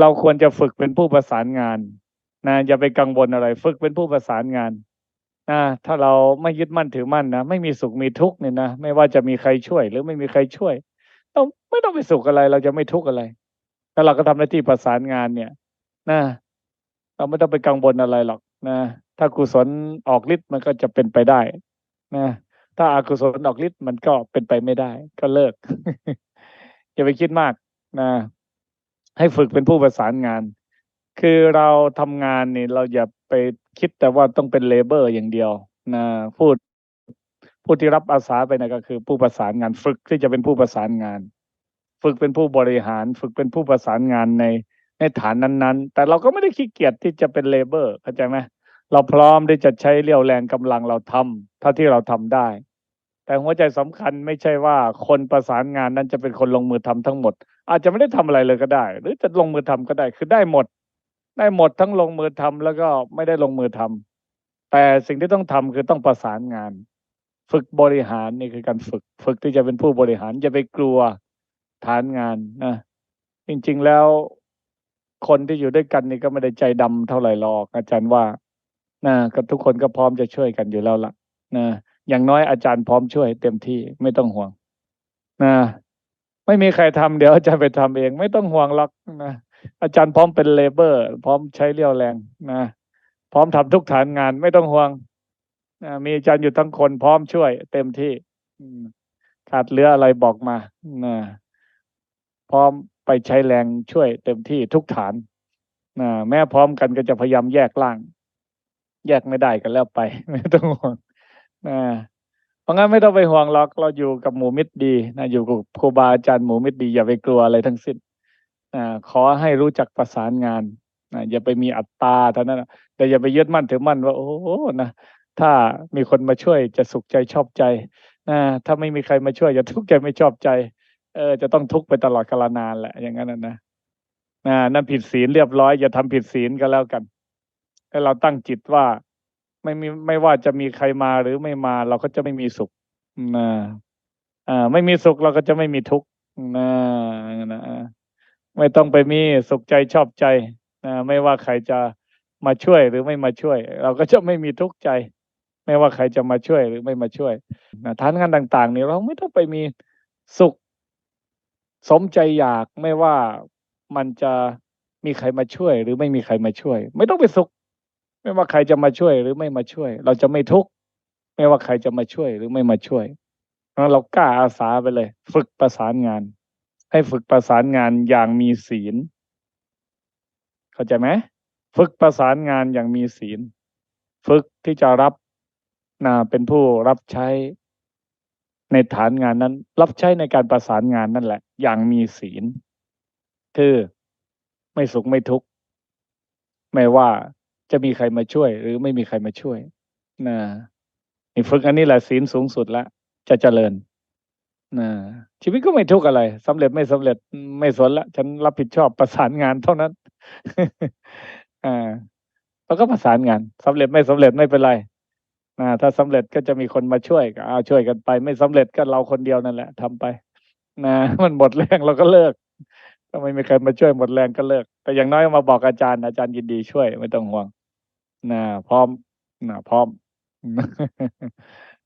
เราควรจะฝึกเป็นผู้ประสานงานนะอย่าไปกังวลอะไร ฝึกเป็นผู้ประสานงานนะถ้าเราไม่ยึดมั่นถือมั่นนะไม่มีสุขมีทุกข์เนี่ยนะไม่ว่าจะมีใครช่วย หรือไม่มีใครช่วยเราไม่ต้องไปสุขอะไร เราจะไม่ทุกข์อะไรถ้าเราก็ทำหน้าที่ประสานงานเนี่ย นะ เราไม่ต้องไปกังวลอะไรหรอกนะถ้ากุศลออกฤทธิ์มันก็จะเป็นไปได้นะถ้าอากุศลออกฤทธิ์มันก็เป็นไปไม่ได้ ก็เลิกอย่าไปคิดมากนะ ให้ฝึกเป็นผู้ประสานงาน คือเราทำงานนี่เราอย่าไปคิดแต่ว่าต้องเป็นเลเบอร์อย่างเดียวนะพูดผู้ที่รับอาสาไปนะก็คือผู้ประสานงาน ฝึกที่จะเป็นผู้ประสานงาน ฝึกเป็นผู้บริหาร ฝึกเป็นผู้ประสานงานในในฐานนั้นๆ แต่เราก็ไม่ได้ขี้เกียจที่จะเป็นเลเบอร์เข้าใจไหมเราพร้อมที่จะใช้เรี่ยวแรงกำลังเราทำเท่าที่เราทำได้ แต่หัวใจสำคัญไม่ใช่ว่าคนประสานงานนั้นจะเป็นคนลงมือทำทั้งหมด อาจจะไม่ได้ทำอะไรเลยก็ได้ หรือจะลงมือทำก็ได้ คือได้หมด ได้หมดทั้งลงมือทำแล้วก็ไม่ได้ลงมือทำแต่สิ่งที่ต้องทำคือต้องประสานงาน ฝึกบริหารนี่คือการฝึก ฝึกที่จะเป็นผู้บริหารอย่าไปกลัวฐานงานนะจริง ๆแล้วคนที่อยู่ด้วยกันนี่ก็ไม่ได้ใจดำเท่าไหร่หรอก อาจารย์ว่านะก็ทุกคนก็พร้อมจะช่วยกันอยู่แล้วล่ะนะอย่างน้อยอาจารย์พร้อมช่วยเต็มที่ไม่ต้องห่วงนะ ไม่มีใครทำเดี๋ยวอาจารย์ไปทำเอง ไม่ต้องห่วงหรอกนะอาจารย์พร้อมเป็นเลเบอร์ พร้อมใช้เรี่ยวแรงนะพร้อมทำทุกฐานงานไม่ต้องห่วงนะมีอาจารย์อยู่ทั้งคนพร้อมช่วย เต็มที่ขาดเหลืออะไรบอกมานะพร้อมไปใช้แรงช่วยเต็มที่ทุกฐานนะแม้พร้อมกันก็จะพยายามแยกล่าง แยกไม่ได้กันแล้วไป ไม่ต้องห่วงนะ เพราะงั้นไม่ต้องไปห่วงหรอกเราอยู่กับหมู่มิตรดีนะอยู่กับครูบาอาจารย์หมู่มิตรดีอย่าไปกลัวอะไรทั้งสิ้นนะขอให้รู้จักประสานงานนะอย่าไปมีอัตตาเท่านั้นนะแต่อย่าไปยึดมั่นถือมั่นว่า โอ้โหนะถ้ามีคนมาช่วยจะสุขใจชอบใจนะถ้าไม่มีใครมาช่วยจะทุกข์ใจไม่ชอบใจ เออ จะต้องทุกข์ไปตลอดกาลนานแหละ อย่างนั้นนะนะนั่นผิดศีลเรียบร้อย อย่าทำผิดศีลก็แล้วกันให้เราตั้งจิตว่า ไม่มีไม่ว่าจะมีใครมาหรือไม่มา เราก็จะไม่มีสุขนะอ่า ไม่มีสุขเราก็จะไม่มีทุกข์นะนะไม่ต้องไปมีสุขใจชอบใจนะไม่ว่าใครจะมาช่วยหรือไม่มาช่วย เราก็จะไม่มีทุกข์ใจ ไม่ว่าใครจะมาช่วยหรือไม่มาช่วยนะทานงานต่างๆ นี่เราไม่ต้องไปมีสุข สมใจอยากไม่ว่ามันจะมีใครมาช่วย หรือไม่มีใครมาช่วย ไม่ต้องไปสุข ไม่ว่าใครจะมาช่วยหรือไม่มาช่วย เราจะไม่ทุกข์ไม่ว่าใครจะมาช่วยหรือไม่มาช่วยเรากล้าอาสาไปเลย ฝึกประสานงาน ให้ฝึกประสานงานอย่างมีศีล เข้าใจไหมฝึกประสานงานอย่างมีศีล ฝึกที่จะรับนาเป็นผู้รับใช้ในฐานงานนั้น รับใช้ในการประสานงานนั่นแหละ อย่างมีศีล คือไม่สุขไม่ทุกข์ไม่ว่า จะมีใครมาช่วย หรือไม่มีใครมาช่วยนะนี่ฝึกอันนี้แหละศีลสูงสุดล้วจะเจริญนะชีวิตก็ไม่ทุกข์อะไรสำเร็จไม่สำเร็จไม่สนละ ฉันรับผิดชอบประสานงานเท่านั้น อ่าเราก็ประสานงานสำเร็จไม่สำเร็จไม่เป็นไรนะถ้าสำเร็จก็จะมีคนมาช่วยก็เอาช่วยกันไป ไม่สำเร็จก็เราคนเดียวนั่นแหละทำไป นะ มันหมดแรงเราก็เลิกถ้าไม่มีใครมาช่วยหมดแรงก็เลิก แต่อย่างน้อยมาบอกอาจารย์อาจารย์ยินดีช่วยไม่ต้องห่วง นะพร้อมนะพร้อม